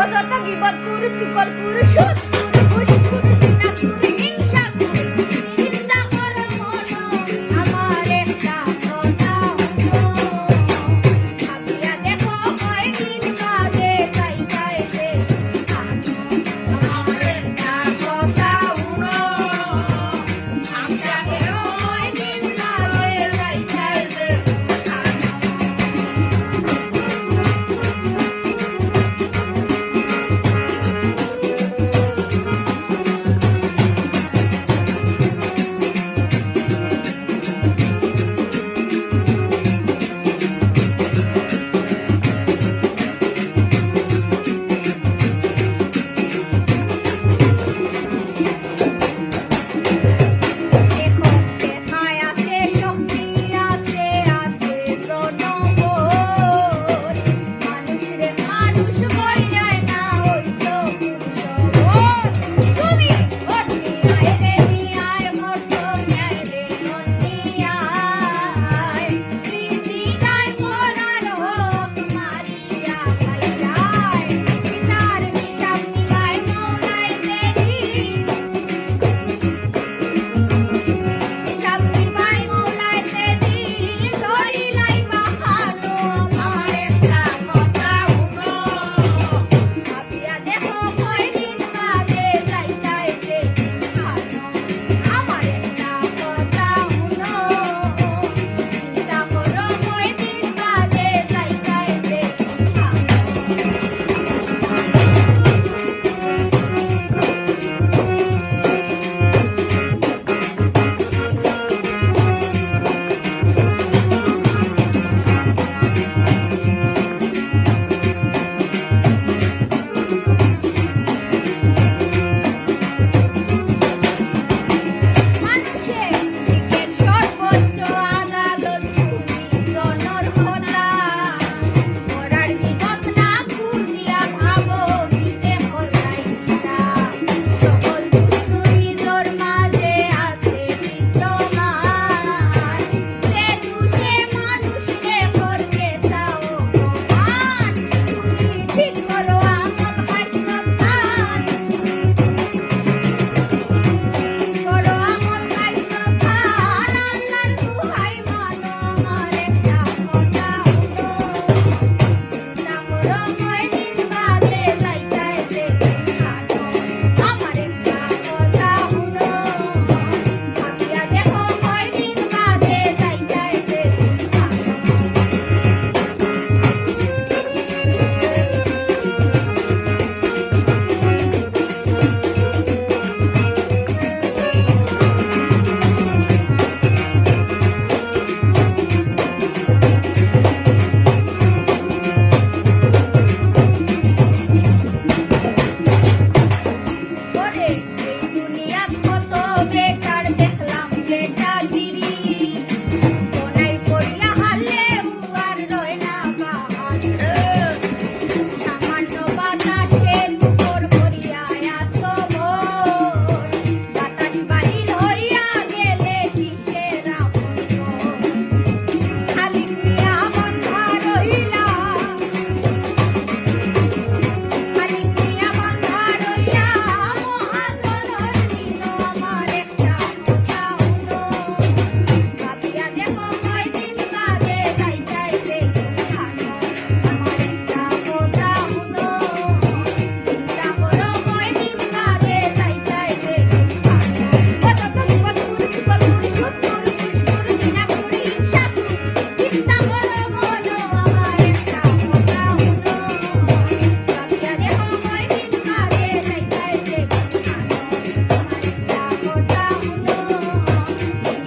অযথা গিবত করে সুকল করে সুদ করে ঘুষ করে সিনা করে Yeah.